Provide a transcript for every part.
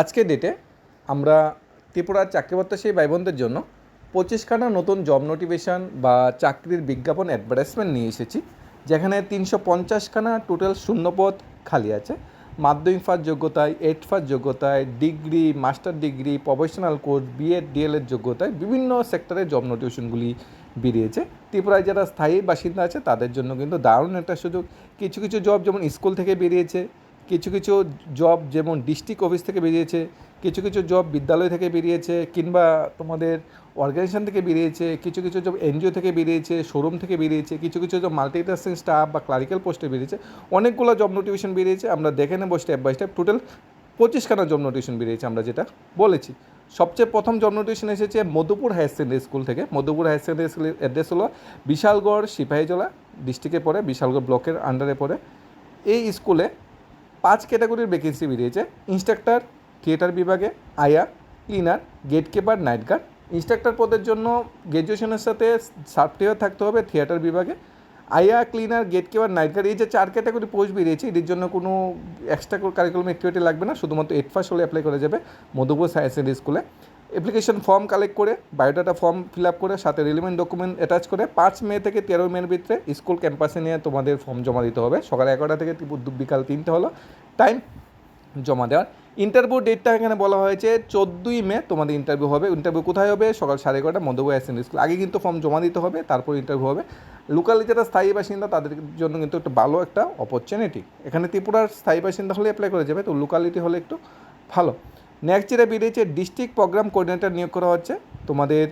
আজকের ডেটে আমরা ত্রিপুরার চাকরি প্রত্যাশী ভাই জন্য পঁচিশখানা নতুন জব নোটিফিকেশান বা চাকরির বিজ্ঞাপন অ্যাডভার্টাইজমেন্ট নিয়ে এসেছি, যেখানে তিনশো পঞ্চাশখানা টোটাল শূন্যপদ খালি আছে। মাধ্যমিক ফার্স্ট যোগ্যতায় এইট ফার্স্ট যোগ্যতায় degree master degree professional course B Ed D El Ed যোগ্যতায় বিভিন্ন সেক্টরে জব নোটিফিকেশনগুলি বেরিয়েছে। ত্রিপুরায় যারা স্থায়ী বাসিন্দা আছে, তাদের জন্য কিন্তু দারুণ একটা সুযোগ। কিছু কিছু জব যেমন স্কুল থেকে বেরিয়েছে কিছু কিছু জব যেমন ডিস্ট্রিক্ট অফিস থেকে বেরিয়েছে, কিছু কিছু জব বিদ্যালয় থেকে বেরিয়েছে কিংবা তোমাদের অর্গানাইজেশন থেকে বেরিয়েছে, কিছু কিছু জব এনজিও থেকে বেরিয়েছে শোরুম থেকে বেরিয়েছে, কিছু কিছু জব মাল্টিটাস্কিং স্টাফ বা ক্লারিক্যাল পোস্টে বেরিয়েছে, অনেকগুলো জব নোটিফিকেশন বেরিয়েছে, আমরা দেখে নেব স্টেপ বাই স্টেপ টোটাল পঁচিশখানা জব নোটিফিকেশন বেরিয়েছে আমরা যেটা বলেছি। সবচেয়ে প্রথম জব নোটিফিকেশন এসেছে মধুপুর হায়ার সেকেন্ডারি স্কুল থেকে। মধুপুর হায়ার সেকেন্ডারি স্কুলের অ্যাড্রেস হলো বিশালগড়, সিপাহীজলা ডিস্ট্রিক্টে পড়ে, বিশালগড় ব্লকের আন্ডারে পড়ে। এই স্কুলে পাঁচ ক্যাটাগরির ভ্যাকেন্সি বেরিয়েছে। ইনস্ট্রাক্টর থিয়েটার বিভাগে, আয়া cleaner gate keeper night guard instructor পদের জন্য গ্র্যাজুয়েশনের সাথে সার্টিফিকেট থাকতে হবে থিয়েটার বিভাগে। আয়া cleaner gate keeper night guard এই যে চার ক্যাটাগরি পোস্ট বেরিয়েছে এটির জন্য কোনো এক্সট্রা কারিকুলাম অ্যাক্টিভিটি লাগবে না। শুধুমাত্র এইট ফার্স্ট হলে অ্যাপ্লাই করা যাবে মধুপুর সায়েন্স স্কুলে অ্যাপ্লিকেশন ফর্ম কালেক্ট করে বায়োডাটা ফর্ম ফিল আপ করে, সাথে রিলিমেন্ট ডকুমেন্ট অ্যাটাচ করে পাঁচ মে থেকে তেরো মের ভিতরে স্কুল ক্যাম্পাসে নিয়ে তোমাদের ফর্ম জমা দিতে হবে। সকাল এগারোটা থেকে বিকাল তিনটে হলো টাইম জমা দেওয়ার। ইন্টারভিউ ডেটটা এখানে বলা হয়েছে চোদ্দোই মে, তোমাদের ইন্টারভিউ হবে। ইন্টারভিউ কোথায় হবে? সকাল সাড়ে এগারোটা মধ্যবয় অ্যাসেন্ড স্কুল আগে কিন্তু ফর্ম জমা দিতে হবে, তারপর ইন্টারভিউ হবে। লোকালি যারা স্থায়ী বাসিন্দা, তাদের জন্য কিন্তু একটা ভালো একটা অপরচুনিটি এখানে ত্রিপুরার স্থায়ী বাসিন্দা হলে অ্যাপ্লাই করা যাবে, তো লোকালিটি হলে একটু ভালো। নেক্সট যেটা বেরিয়েছে ডিস্ট্রিক্ট প্রোগ্রাম কোর্ডিনেটর নিয়োগ করা হচ্ছে। তোমাদের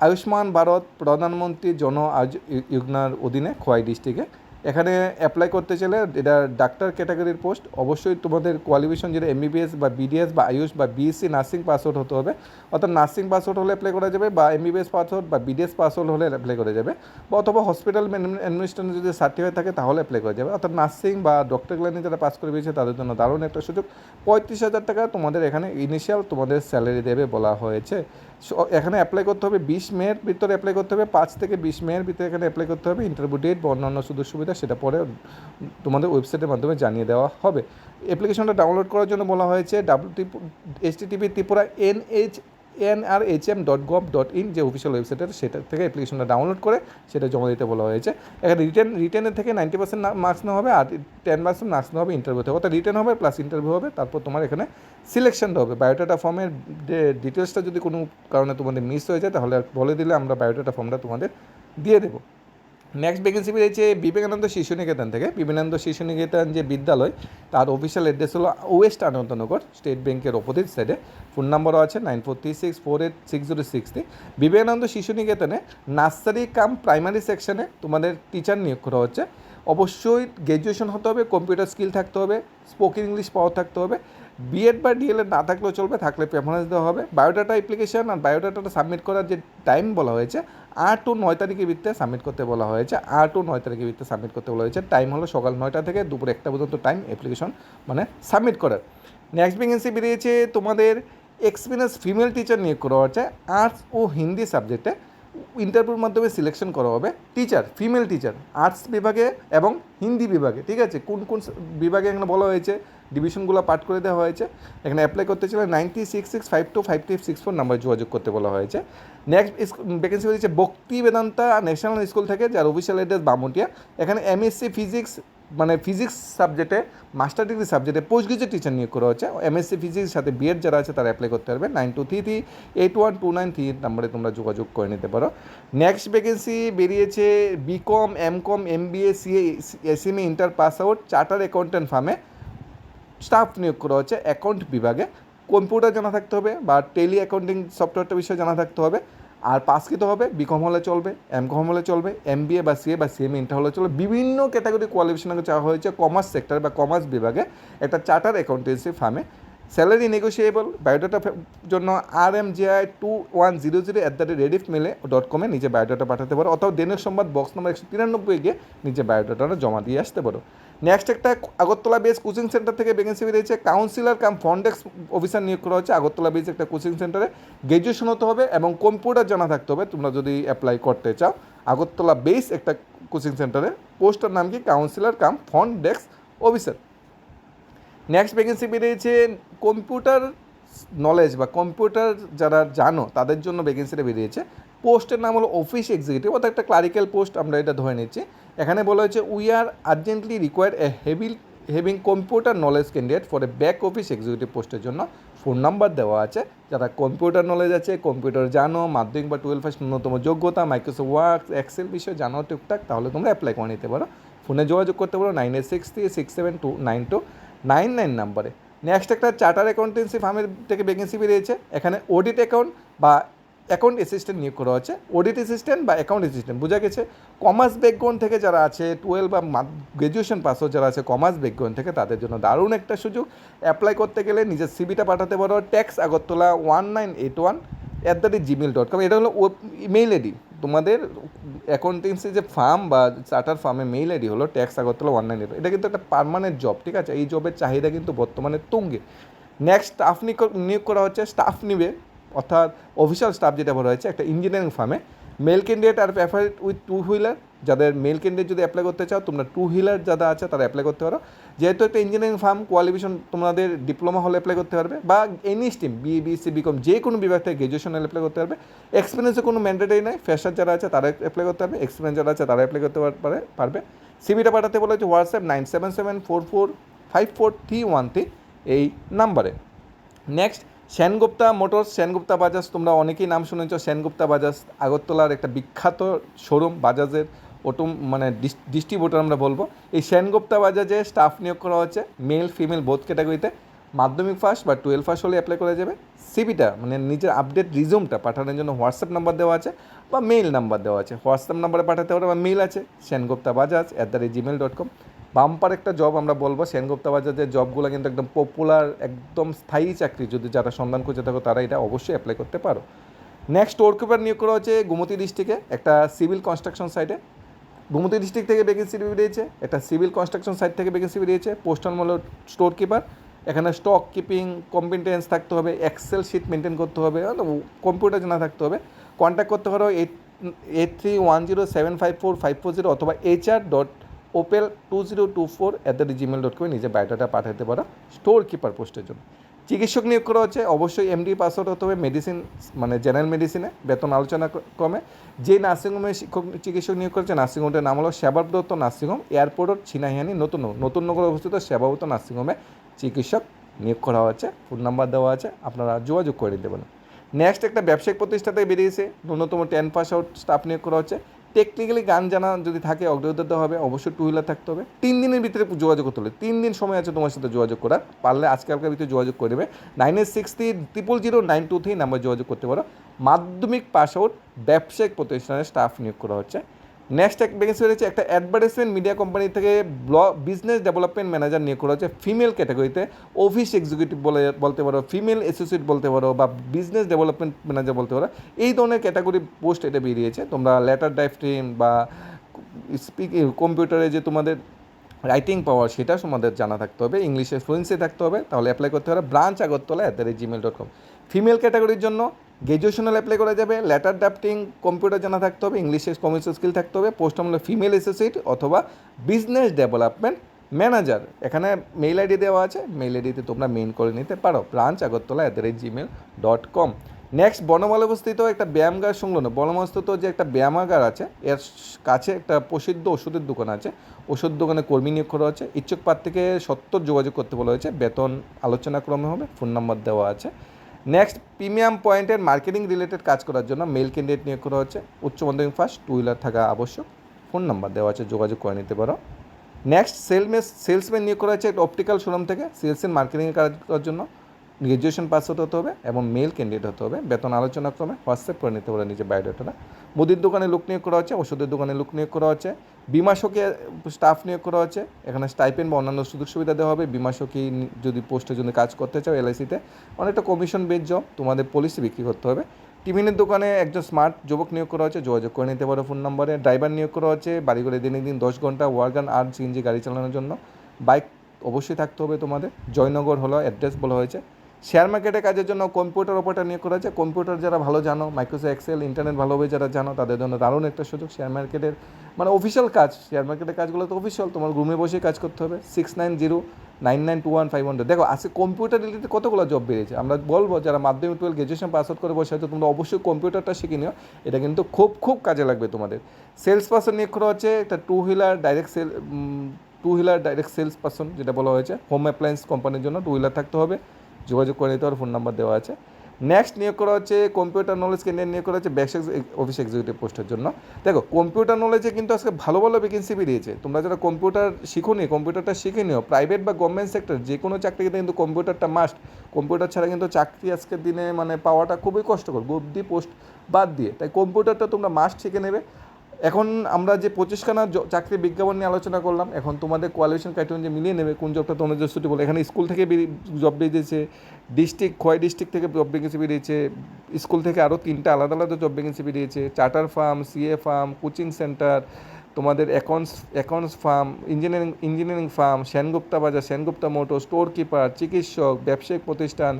আয়ুষ্মান ভারত প্রধানমন্ত্রী জন আজ- যোজনার অধীনে খোয়াই ডিস্ট্রিক্টে এখানে অ্যাপ্লাই করতে চাইলে এটা ডাক্তার ক্যাটাগরির পোস্ট অবশ্যই তোমাদের কোয়ালিফিকেশন যেটা এমবিবিএস বা বিডিএস বা আয়ুষ বা বিএসসি নার্সিং পাসওয়ার্ড হতে হবে। অর্থাৎ নার্সিং পাসওয়ার্ড হলে অ্যাপ্লাই করা যাবে বা এমবিবিএস পাসওয়ার্ড বা বিডিএস পাসওয়ার্ড হলে অ্যাপ্লাই করা যাবে। বা অথবা হসপিটাল অ্যাডমিনিস্ট্রেশন যদি সার্টিফিকেট থাকে তাহলে অ্যাপ্লাই করা যাবে। অর্থাৎ নার্সিং বা ডক্টর লাইনে যারা পাস করে পেয়েছে তাদের জন্য দারুণ একটা সুযোগ। পঁয়ত্রিশ হাজার টাকা তোমাদের এখানে ইনিশিয়াল তোমাদের স্যালারি দেবে বলা হয়েছে। এখানে অ্যাপ্লাই করতে হবে। বিশ মেয়ের ভিতরে অ্যাপ্লাই করতে হবে। পাঁচ থেকে বিশ মেয়ের ভিতরে এখানে অ্যাপ্লাই করতে হবে। ইন্টারভিউ ডেট বা অন্যান্য সুযোগ সুবিধা সেটা পরে তোমাদের ওয়েবসাইটের মাধ্যমে জানিয়ে দেওয়া হবে। অ্যাপ্লিকেশনটা ডাউনলোড করার জন্য বলা হয়েছে W H TP Tripura N H N R H M dot gov dot in যে অফিসিয়াল ওয়েবসাইট আছে, সেটা থেকে অ্যাপ্লিকেশনটা ডাউনলোড করে সেটা জমা দিতে বলা হয়েছে। এখানে রিটেন রিটেনের থেকে নাইনটি পার্সেন্ট মার্কস নেওয়া হবে আর টেন পার্সেন্ট মার্কস নেওয়া হবে ইন্টারভিউতে অর্থাৎ রিটেন হবে প্লাস ইন্টারভিউ হবে, তারপর তোমার এখানে সিলেকশনটা হবে। বায়োডাটা ফর্মের ডিটেলসটা যদি কোনো কারণে তোমাদের মিস হয়ে যায়, তাহলে বলে দিলে আমরা বায়োডাটা ফর্মটা তোমাদের দিয়ে দেবো। নেক্সট ভ্যাকেন্সি বেরিয়েছে বিবেকানন্দ শিশু নিকেতন থেকে। বিবেকানন্দ শিশু নিকেতন যে বিদ্যালয়, তার অফিসিয়াল অ্যাড্রেস হলো ওয়েস্ট আনন্দনগর স্টেট ব্যাংকের অপোজিট সাইডে ফোন নাম্বারও আছে nine four three six four eight six zero six three Vivekananda Shishu নিকেতনে nursery কাম প্রাইমারি সেকশনে তোমাদের টিচার নিয়োগ করা হচ্ছে। অবশ্যই গ্র্যাজুয়েশন হতে হবে কম্পিউটার স্কিল থাকতে হবে স্পোকেন ইংলিশ পাওয়ার থাকতে হবে। বিএড বা ডিএলএড না থাকলেও চলবে, থাকলে প্রেফারেন্স দেওয়া হবে। বায়োডাটা অ্যাপ্লিকেশন আর বায়োডাটাটা সাবমিট করার যে টাইম বলা হয়েছে, আট টু নয় তারিখের ভিত্তিতে সাবমিট করতে বলা হয়েছে। আট টু নয় তারিখের ভিত্তিতে সাবমিট করতে বলা হয়েছে। টাইম হলো সকাল নয়টা থেকে দুপুর একটা পর্যন্ত টাইম অ্যাপ্লিকেশন মানে সাবমিট করার। নেক্সট ভ্যাকেন্সি বেরিয়েছে তোমাদের এক্সপিরিয়েন্স ফিমেল টিচার নিয়োগ করা হচ্ছে আর্টস ও হিন্দি সাবজেক্টে ইন্টারভিউর মাধ্যমে সিলেকশন করা হবে। টিচার ফিমেল টিচার আর্টস বিভাগে এবং হিন্দি বিভাগে, ঠিক আছে? কোন কোন বিভাগে এখানে বলা হয়েছে? ডিভিশনগুলো পাঠ করে দেওয়া হয়েছে। এখানে অ্যাপ্লাই করতে ছিল ninety six six five two five three six four number যোগাযোগ করতে বলা হয়েছে। নেক্সট ভ্যাকেন্সি হয়েছে ভক্তি বেদান্তা ন্যাশনাল স্কুল থেকে, যার অফিসিয়াল অ্যাড্রেস বামুটিয়া এখানে এমএসসি ফিজিক্স মানে ফিজিক্স সাবজেক্টে মাস্টার ডিগ্রি সাবজেক্টে পোস্ট গ্রাজুয়েট টিচার নিয়োগ করা হচ্ছে এমএসসি ফিজিক্স সাথে বিএড যারা আছে তারা অ্যাপ্লাই করতে পারবে। Nine two three three eight one two nine three নাম্বারে তোমরা যোগাযোগ করে নিতে পারো। নেক্সট ভ্যাকেন্সি বেরিয়েছে BCom MCom MBA CA SMA inter pass out charter accountant ফার্মে স্টাফ নিয়োগ করা হচ্ছে অ্যাকাউন্ট বিভাগে। কম্পিউটার জানা থাকতে হবে বা টেলি অ্যাকাউন্টিং সফটওয়্যারটা বিষয়ে জানা থাকতে হবে। আর পাস কিতে হবে বিকম হলে চলবে এম কম হলে চলবে এম বিএ বা সিএ বা সিএম ইন্টার হলে চলবে। বিভিন্ন ক্যাটাগরি কোয়ালিফিকেশন চাওয়া হয়েছে কমার্স সেক্টর বা কমার্স বিভাগে। একটা চার্টার অ্যাকাউন্টেন্সি ফার্মে স্যালারি নেগোসিয়েবল বায়োডাটা জন্য আর M GI two one zero zero at the rate Rediff মেলে ডট কমে নিজে বায়োডাটা পাঠাতে পারো। অথবা দিনের সংবাদ বক্স নম্বর একশো তিরানব্বই গিয়ে নিজে বায়োডাটা জমা দিয়ে আসতে পারো। নেক্সট একটা আগরতলা বেস কোচিং সেন্টার থেকে ভ্যাকেন্সি বেরিয়েছে। Counsellor cum front desk officer নিয়োগ করা হচ্ছে। আগরতলা বেস একটা কোচিং সেন্টারে গ্র্যাজুয়েশন হতে হবে এবং কম্পিউটার জানা থাকতে হবে। তোমরা যদি অ্যাপ্লাই করতে চাও, আগরতলা বেস একটা কোচিং সেন্টারে পোস্টার নাম কি? Counsellor cum front desk officer next vacancy বেরিয়েছে কম্পিউটার নলেজ বা কম্পিউটার যারা জানো, তাদের জন্য ভ্যাকেন্সিটা বেরিয়েছে। পোস্টের নাম হলো অফিস এক্সিকিউটিভ অর্থাৎ একটা ক্লারিক্যাল পোস্ট আমরা এটা ধরে নিচ্ছি। এখানে বলা হয়েছে we are urgently require a heavy having computer knowledge candidate for a back office executive পোস্টের জন্য ফোন নাম্বার দেওয়া আছে। যারা কম্পিউটার নলেজ আছে কম্পিউটার জানো, মাধ্যমিক বা টুয়েলভ ফার্স্ট ন্যূনতম যোগ্যতা মাইক্রোসফট ওয়ার্ক এক্সেল বিষয়ে জানো, টুকটাক, তাহলে তোমরা অ্যাপ্লাই করে নিতে পারো। ফোনে যোগাযোগ করতে পারো nine eight six three six seven two nine two nine nine নাম্বারে নেক্সট একটা চার্টার অ্যাকাউন্টেন্সি ফার্মের থেকে ভ্যাকেন্সি বেরিয়েছে। এখানে অডিট অ্যাকাউন্ট বা অ্যাকাউন্ট অ্যাসিস্ট্যান্ট নিয়োগ করা হচ্ছে অডিট অ্যাসিস্ট্যান্ট বা অ্যাকাউন্ট অ্যাসিস্ট্যান্ট বোঝা গেছে? কমার্স ব্যাকগ্রাউন্ড থেকে যারা আছে টুয়েলভ বা গ্র্যাজুয়েশন পাসও যারা আছে কমার্স ব্যাকগ্রাউন্ড থেকে তাদের জন্য দারুণ একটা সুযোগ। অ্যাপ্লাই করতে গেলে নিজের সিবিটা পাঠাতে পারো tax Agartala one nine eight one at the rate Gmail dot com এটা হলো ইমেইল আইডি তোমাদের অ্যাকাউন্টেন্সি যে ফার্ম বা চার্টার ফার্মে মেইল আইডি হলো tax Agartala one nine eight এটা কিন্তু একটা পার্মানেন্ট জব ঠিক আছে? এই জবের চাহিদা কিন্তু বর্তমানে তুঙ্গে। নেক্সট স্টাফ নিয়োগ করা হচ্ছে স্টাফ নিবে। অর্থাৎ অফিসিয়াল স্টাফ যেটা বলা হয়েছে, একটা ইঞ্জিনিয়ারিং ফার্মে মেল ক্যান্ডিডেট আর অ্যাফার উইথ টু হুইলার যাদের মেল ক্যান্ডিডেট যদি অ্যাপ্লাই করতে চাও, তোমরা টু হুইলার যারা আছে, তারা অ্যাপ্লাই করতে পারো। যেহেতু একটা ইঞ্জিনিয়ারিং ফার্ম কোয়ালিফিকেশন তোমাদের ডিপ্লোমা হলে অ্যাপ্লাই করতে পারবে, বা any stream B BC BCom যে কোনো বিভাগ থেকে গ্রাজুয়েশন হলে অ্যাপ্লাই করতে পারবে। এক্সপিরিয়েন্সে কোনো ম্যান্ডেটারি নাই ফ্রেশার যারা আছে, তারা অ্যাপ্লাই করতে পারবে। এক্সপিরিয়েন্স যারা আছে, তারা অ্যাপ্লাই করতে পারে পারবে। সিবিটা পাঠাতে বলা হচ্ছে WhatsApp nine seven seven four four five four three one three এই নাম্বারে নেক্সট সেনগুপ্তা মোটরস, সেনগুপ্তা বাজাজ, তোমরা অনেকেই নাম শুনেছ, সেনগুপ্তা বাজাজ, আগরতলার একটা বিখ্যাত শোরুম বাজাজের অটো মানে ডিস্ট্রিবিউটার আমরা বলব। এই সেনগুপ্তা বাজাজে স্টাফ নিয়োগ করা হচ্ছে মেল ফিমেল বোথ ক্যাটাগরিতে মাধ্যমিক ফার্স্ট বা টুয়েলভ ফার্স্ট হলে অ্যাপ্লাই করা যাবে। সিবিটা মানে নিজের আপডেট রিজুমটা পাঠানোর জন্য হোয়াটসঅ্যাপ নাম্বার দেওয়া আছে বা মেইল নাম্বার দেওয়া আছে। হোয়াটসঅ্যাপ নাম্বারে পাঠাতে পারো বা মেইল আছে, Sengupta Bajaj at the rate Gmail dot com bumper একটা জব আমরা বলব। সেনগুপ্তা বাজাজের জবগুলো কিন্তু একদম পপুলার একদম স্থায়ী চাকরি। যদি যারা সন্ধান খুঁজে থাকো, তারা এটা অবশ্যই অ্যাপ্লাই করতে পারো। নেক্সট ওয়ার্ককিপার নিয়োগ করা হচ্ছে গোমতী ডিস্ট্রিক্টে একটা সিভিল কনস্ট্রাকশন সাইটে গোমতী ডিস্ট্রিক্ট থেকে ভ্যাকেন্সি বেরিয়েছে একটা সিভিল কনস্ট্রাকশন সাইট থেকে ভ্যাকেন্সি বেরিয়েছে পোস্টাল মল স্টোর কিপার এখানে স্টক কিপিং কম্পিটেন্স থাকতে হবে এক্সেল শিট মেনটেন করতে হবে কম্পিউটার জানা থাকতে হবে। কন্ট্যাক্ট করতে পারো eight eight three one zero seven five four five four zero অথবা HR dot Opel two zero two four at the Gmail dot কমে নিজে বায়োডাটা পাঠাতে পারো স্টোর কিপার পোস্টের জন্য। চিকিৎসক নিয়োগ করা হচ্ছে, অবশ্যই এমডি পাসওয়ার্ড হতে হবে মেডিসিন মানে জেনারেল মেডিসিনে বেতন আলোচনা ক্রমে। যে নার্সিংহোমে শিক্ষক, চিকিৎসক নিয়োগ করেছে নার্সিংহোমটার নাম হলো সেবাব্রত নার্সিংহোম এয়ারপোর্ট ছিনাহিয়ানি নতুন নতুন নগর অবস্থিত সেবাব্রত নার্সিংহোমে চিকিৎসক নিয়োগ করা হচ্ছে ফোন নাম্বার দেওয়া আছে, আপনারা যোগাযোগ করে নিতে পারেন। নেক্সট একটা ব্যবসায়িক প্রতিষ্ঠাতে বেরিয়েছে ন্যূনতম টেন পাস আউট স্টাফ নিয়োগ করা হচ্ছে টেকনিক্যালি গান জানা যদি থাকে অগ্রগত হবে, অবশ্যই টু হুইলার থাকতে হবে। তিন দিনের ভিতরে যোগাযোগ করতে হবে। তিন দিন সময় আছে তোমার সাথে যোগাযোগ করার। পারলে আজকে আজকালকার ভিতরে যোগাযোগ করে দেবে nine eight six three triple zero nine two three number যোগাযোগ করতে পারো। মাধ্যমিক পাস আউট ব্যবসায়িক প্রতিষ্ঠানের স্টাফ নিয়োগ করা হচ্ছে। নেক্সট এক ভ্যাকেন্সি রয়েছে একটা অ্যাডভার্টাইজমেন্ট মিডিয়া কোম্পানি থেকে বিজনেস ডেভেলপমেন্ট ম্যানেজার নিয়োগ করা হচ্ছে ফিমেল ক্যাটাগরিতে অফিস এক্সিকিউটিভ বলে, বলতে পারো ফিমেল অ্যাসোসিয়েট বলতে পারো বা বিজনেস ডেভেলপমেন্ট ম্যানেজার বলতে পারো, এই ধরনের ক্যাটাগরি পোস্ট এটা বেরিয়েছে। তোমরা লেটার ড্রাইভ টিম বা স্পিক কম্পিউটারে যে তোমাদের রাইটিং পাওয়ার সেটা তোমাদের জানা থাকতে হবে ইংলিশে ফ্লুয়েন্সি থাকতে হবে, তাহলে অ্যাপ্লাই করতে হবে। Branch Agartala at the rate Gmail dot com female ক্যাটাগরির জন্য গ্র্যাজুয়েশনাল অ্যাপ্লাই করা যাবে লেটার ড্রাফটিং কম্পিউটার জানা থাকতে হবে ইংলিশে কমার্সিয়াল স্কিল থাকতে হবে পোস্ট হলো ফিমেল অ্যাসোসিয়েট অথবা বিজনেস ডেভেলপমেন্ট ম্যানেজার এখানে মেইল আইডি দেওয়া আছে মেইল আইডিতে তোমরা মেইন করে নিতে পারো। Branch Agartala at the rate Gmail dot com next বনমাল অবস্থিত একটা ব্যায়ামগার সংলগ্ন। বনমাস্তত যে একটা ব্যায়ামাগার আছে, এর কাছে একটা প্রসিদ্ধ ওষুধের দোকান আছে। ওষুধ দোকানে কর্মী নিয়োগ করা হচ্ছে। ইচ্ছুক প্রার্থীকে সত্তর যোগাযোগ করতে বলা হয়েছে। বেতন আলোচনা ক্রমে হবে ফোন নাম্বার দেওয়া আছে। নেক্সট প্রিমিয়াম পয়েন্টের মার্কেটিং রিলেটেড কাজ করার জন্য মেল ক্যান্ডিডেট নিয়োগ করা হচ্ছে। উচ্চ মাধ্যমিক ফার্স্ট টু হুইলার থাকা আবশ্যক। ফোন নাম্বার দেওয়া আছে, যোগাযোগ করে নিতে পারো। নেক্সট সেলমেস সেলসম্যান নিয়োগ করা হয়েছে একটা অপটিক্যাল শোরুম থেকে সেলস অ্যান্ড মার্কেটিংয়ের কাজ করার জন্য। গ্রাজুয়েশন পাস হতে হবে এবং মেল ক্যান্ডিডেট হতে হবে। বেতন আলোচনা ক্রমে হোয়াটসঅ্যাপ করে নিতে পারে নিজের বায়োডাটাটা। মুদির দোকানে লোক নিয়োগ করা হচ্ছে, ওষুধের দোকানে লোক নিয়োগ করা হচ্ছে, বিমা সখী স্টাফ নিয়োগ করা হচ্ছে, এখানে স্টাইপেন বা অন্যান্য সুযোগ সুবিধা দেওয়া হবে। বিমা সখী যদি পোস্টের জন্য কাজ করতে চাও, এলআইসিতে, অনেকটা কমিশন বেস জব তোমাদের পলিসি বিক্রি করতে হবে। টিফিনের দোকানে একজন স্মার্ট যুবক নিয়োগ করা হচ্ছে, যোগাযোগ করে নিতে পারো ফোন নম্বরে ড্রাইভার নিয়োগ করা হচ্ছে, বাড়ি করে দিনে দিন দশ ঘণ্টা ওয়ার্গান আর সিএনজি গাড়ি চালানোর জন্য। বাইক অবশ্যই থাকতে হবে তোমাদের। জয়নগর হলো অ্যাড্রেস বলা হয়েছে। শেয়ার মার্কেটে কাজের জন্য কম্পিউটার অপারেটর নিয়োগ করা হচ্ছে কম্পিউটার যারা ভালো জানো মাইক্রোসফট এক্সেল ইন্টারনেট ভালোভাবে যারা জানো, তাদের জন্য দারুণ একটা সুযোগ। শেয়ার মার্কেটের মানে অফিসিয়াল কাজ, শেয়ার মার্কেটের কাজগুলো তো অফিসিয়াল তোমার রুমে বসে কাজ করতে হবে। Six nine zero nine nine two one five hundred দেখো আজকে কম্পিউটার রিলেটেড কতগুলো জব বেরিয়েছে। আমরা বলব, যারা মাধ্যমিক টুয়েলভ গ্রাজুয়েশন পাস আউট করে বসে আছে, তোমরা অবশ্যই কম্পিউটারটা শিখে নিও। এটা কিন্তু খুব খুব কাজে লাগবে তোমাদের। সেলস পার্সন নিয়োগ করা হচ্ছে একটা two wheeler direct sale two wheeler direct sales person যেটা বলা হয়েছে। হোম অ্যাপ্লায়েন্স কোম্পানির জন্য টু হুইলার থাকতে হবে। যোগাযোগ করে নিতে পারো ফোন নাম্বার দেওয়া আছে। নেক্সট নিয়োগ করা হচ্ছে কম্পিউটার নলেজ কেন্দ্রে নিয়োগ করা হচ্ছে ব্যাক অফিস এক্সিকিউটিভ পোস্টের জন্য। দেখো কম্পিউটার নলেজে কিন্তু আজকে ভালো ভালো ভ্যাকেন্সি বেরিয়েছে। তোমরা যারা কম্পিউটার শিখো নি কম্পিউটারটা শিখে নিও। প্রাইভেট বা গভর্নমেন্ট সেক্টর যে কোনো চাকরিতে কিন্তু কম্পিউটারটা মাস্ট কম্পিউটার ছাড়া কিন্তু চাকরি আজকের দিনে মানে পাওয়াটা খুবই কষ্টকর। ডি পোস্ট বাদ দিয়ে। তাই কম্পিউটারটা তোমরা মাস্ট শিখে নেবে। এখন আমরা যে পঁচিশখানা চাকরি বিজ্ঞাপন নিয়ে আলোচনা করলাম, এখন তোমাদের কোয়ালিফিকেশন ক্রাইটেরিয়া যে মিলিয়ে নেবে কোন জবটা তোমাদের জন্য সুটেবল এখানে স্কুল থেকে জব বেরিয়েছে ডিস্ট্রিক্ট খোয়াই ডিস্ট্রিক্ট থেকে জব ভ্যাকেন্সি বেরিয়েছে স্কুল থেকে আরও তিনটা আলাদা আলাদা জব ভ্যাকেন্সি বেরিয়েছে charter firm CA firm coaching centre তোমাদের accounts accounts firm, engineering engineering firm, Sengupta বাজার, সেনগুপ্তা মোটর স্টোর কিপার চিকিৎসক, ব্যবসায়িক প্রতিষ্ঠান,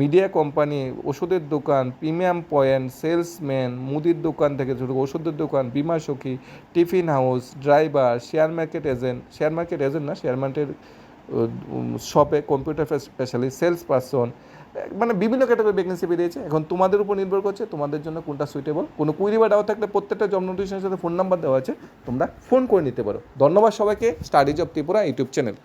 মিডিয়া কোম্পানি, ওষুধের দোকান, প্রিমিয়াম পয়েন্ট, সেলসম্যান, মুদির দোকান থেকে শুরু ওষুধের দোকান, Bima Sakhi, tiffin house, driver, share market agent, share market agent না, শেয়ার মার্কেটের শপে কম্পিউটার স্পেশালিস্ট সেলস পারসন মানে বিভিন্ন ক্যাটাগরি ভ্যাকেন্সি বেরিয়েছে এখন তোমাদের উপর নির্ভর করছে তোমাদের জন্য কোনটা সুইটেবল কোনো কুইরি বা ডাউট থাকলে প্রত্যেকটা জব নোটিফিকেশনের সাথে ফোন নাম্বার দেওয়া আছে, তোমরা ফোন করে নিতে পারো। ধন্যবাদ সবাইকে। Studies of Tripura YouTube channel